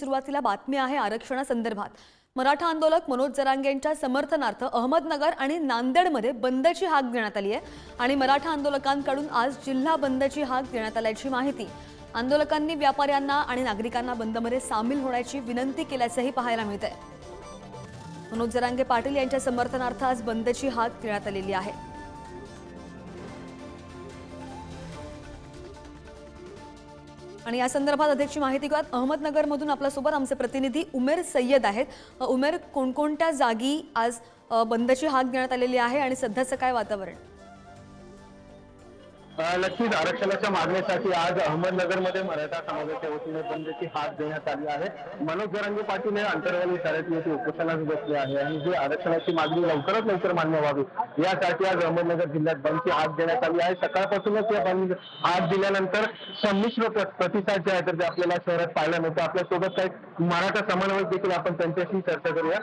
सुरुवातीला बातमी आहे आरक्षणासंदर्भात. मराठा आंदोलक मनोज जरांगे यांच्या समर्थनार्थ अहमदनगर आणि नांदेडमध्ये बंदची हाक देण्यात आली आहे आणि मराठा आंदोलकांकडून आज जिल्हा बंदची हाक देण्यात आल्याची माहिती. आंदोलकांनी व्यापाऱ्यांना आणि नागरिकांना बंदमध्ये सामील होण्याची विनंती केल्याचंही पाहायला मिळत आहे मनोज जरांगे पाटील यांच्या समर्थनार्थ आज बंदची हाक देण्यात आलेली आहे. आणि या संदर्भात अधिकची माहिती घेऊयात. अहमदनगरमधून आपल्यासोबत आमचे प्रतिनिधी उमेर सय्यद आहेत. उमेर कोणकोणत्या जागी आज बंदची हाक देण्यात आलेली आहे आणि सध्याचं काय वातावरण? नक्कीच आरक्षणाच्या मागणीसाठी आज अहमदनगरमध्ये मराठा समाजाच्या वतीने बंदची हात देण्यात आली आहे. मनोज जरांगे पाटील हे अंतरवाली शाळेत येथे उपोषणास बसले आहे आणि जी आरक्षणाची मागणी लवकरात लवकर मान्य व्हावी. यासाठी आज अहमदनगर जिल्ह्यात बंदची हात देण्यात आली आहे. सकाळपासूनच या बंद हात दिल्यानंतर संमिश्र प्र- प्रतिसाद जे आहे तर ते आपल्याला शहरात पाहायला मिळतं. आपल्यासोबत काही मराठा समन्वयक देखील आपण त्यांच्याशी चर्चा करूया.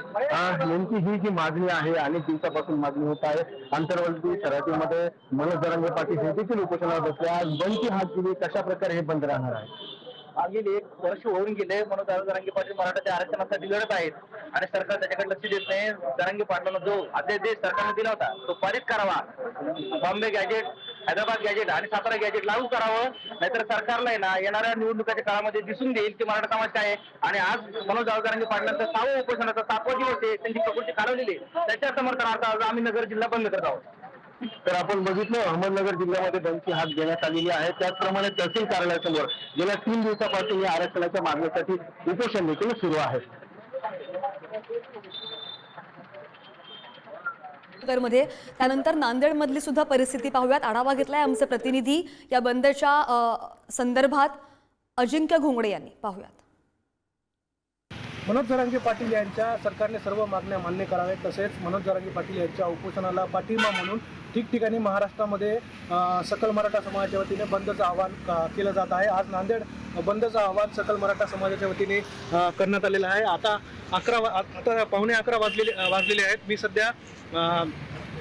नेमकी ही जी मागणी आहे अनेक दिवसापासून मागणी होत आहे आंतरवलती शहरातील मध्ये मनोज जरांगे पाटील हे देखील उपोषणावर बसल्या आज हात दिली. कशा प्रकारे हे बंद राहणार आहे? मागील एक वर्ष होऊन गेले. म्हणून दादा जरांगे पाटील मराठाच्या आरक्षणासाठी लढत आहेत. आणि सरकार त्याच्याकडे लक्ष देत नाही. जरांगे पाटलांना जो अध्यादेश सरकारने दिला होता तो पारित करावा. बॉम्बे गॅजेट हैदराबाद गॅजेट आणि सातारा गॅजेट लागू करावं. नाहीतर सरकारला आहे ना येणाऱ्या निवडणुकीच्या काळामध्ये दिसून देईल की मराठा समाज काय आहे. आणि आज मनोज जरांगे पाटलांचा सहावं उपोषणाचा सातवा दिवस आहे. त्यांची प्रकृती खालवलेली आहे. त्याच्या समर्थनार्थ आज आम्ही नगर जिल्हा बंद करत आहोत. तर आपण बघितलं अहमदनगर जिल्ह्यामध्ये बंदची हात घेण्यात आलेली आहे. त्याचप्रमाणे तहसील कार्यालयासमोर गेल्या तीन दिवसापासून या आरक्षणाच्या मागणीसाठी उपोषण देखील सुरू आहे. मध्ये त्यानंतर नांदेडमधली सुद्धा परिस्थिती पाहूयात. आढावा घेतलाय आमचे प्रतिनिधी या बंदच्या संदर्भात अजिंक्य घोंगडे यांनी. पाहूयात. मनोज जरांगे पाटील यांच्या सरकारने सर्व मागण्या मान्य कराव्यात. तसेच मनोज जरांगे पाटील यांच्या उपोषणाला पाठिंबा म्हणून ठिकठिकाणी महाराष्ट्रामध्ये सकल मराठा समाजाच्या वतीने बंदचं आवाहन केलं जात आहे. आज नांदेड बंदचं आवाहन सकल मराठा समाजाच्या वतीने करण्यात आलेलं आहे. आता अकरा वा- आता पावणे अकरा वाजलेले वाजलेले आहेत. मी सध्या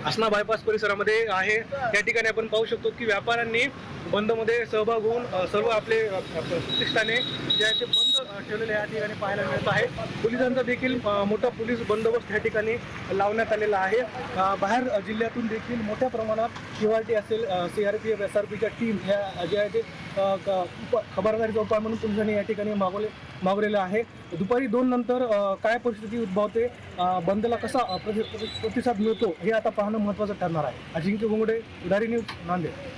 आसना बायपास परिसरामध्ये आहे. या ठिकाणी आपण पाहू शकतो की व्यापाऱ्यांनी बंदमध्ये सहभाग होऊन सर्व आपले प्रतिष्ठाने जे आहे ते बंद ठेवलेले या ठिकाणी पाहायला मिळत आहे. पोलिसांचा देखील मोठा पोलीस बंदोबस्त या ठिकाणी लावण्यात आलेला आहे. बाहेर जिल्ह्यातून देखील मोठ्या प्रमाणात शिवारटी असेल C R P F S R पीच्या टीम ह्या जे आहे ते खबरदारीचा उपाय म्हणून पोलिसांनी या ठिकाणी मागवले मागवलेलं आहे. दुपारी दोन नंतर काय परिस्थिती उद्भवते बंदला कसा प्रतिसाद मिळतो हे आता पाहणं महत्त्वाचं ठरणार आहे. अजिंक्य गुंगडे उदारी न्यूज नांदेड.